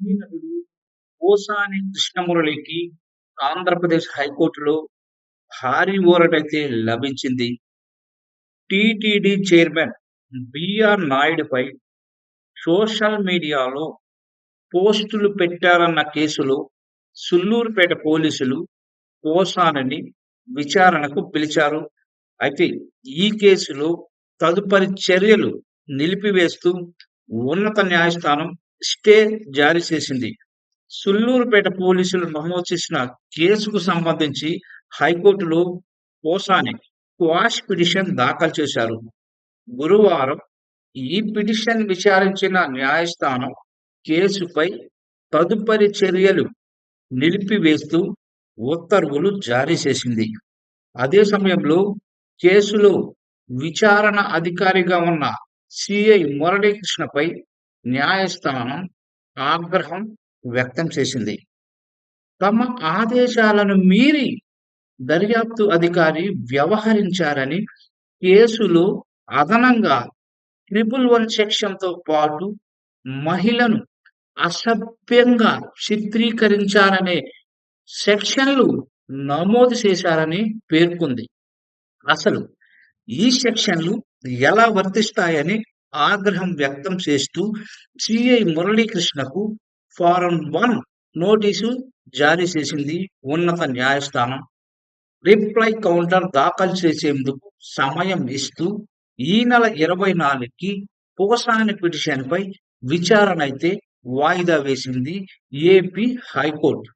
సినీ నటుడు పోసాని కృష్ణమురళికి ఆంధ్రప్రదేశ్ హైకోర్టులో భారీ ఊరటైతే లభించింది. టీటీడీ చైర్మన్ బిఆర్ నాయుడుపై సోషల్ మీడియాలో పోస్టులు పెట్టారన్న కేసులో సుల్లూరుపేట పోలీసులు కోసానని విచారణకు పిలిచారు. అయితే ఈ కేసులో తదుపరి చర్యలు నిలిపివేస్తూ ఉన్నత న్యాయస్థానం స్టే జారీ చేసింది. సుల్లూరుపేట పోలీసులు నమోదు చేసిన కేసుకు సంబంధించి హైకోర్టులో పోసాని క్వాష్ పిటిషన్ దాఖలు చేశారు. గురువారం ఈ పిటిషన్ విచారించిన న్యాయస్థానం కేసుపై తదుపరి చర్యలు నిలిపివేస్తూ ఉత్తర్వులు జారీ చేసింది. అదే సమయంలో కేసులో విచారణ అధికారిగా ఉన్న సిఐ మురళీకృష్ణపై న్యాయస్థానం ఆగ్రహం వ్యక్తం చేసింది. తమ ఆదేశాలను మీరి దర్యాప్తు అధికారి వ్యవహరించారని, కేసులో అదనంగా ట్రిపుల్ వన్ సెక్షన్తో పాటు మహిళను అసభ్యంగా చిత్రీకరించారనే సెక్షన్లు నమోదు చేశారని పేర్కొంది. అసలు ఈ సెక్షన్లు ఎలా వర్తిస్తాయని ఆగ్రహం వ్యక్తం చేస్తూ సిఐ మురళీకృష్ణకు ఫారం వన్ నోటీసు జారీ చేసింది ఉన్నత న్యాయస్థానం. రిప్లై కౌంటర్ దాఖలు చేసేందుకు సమయం ఇస్తూ ఈ నెల ఇరవై నాలుగుకి పోసాని పిటిషన్పై అయితే వాయిదా వేసింది ఏపీ హైకోర్టు.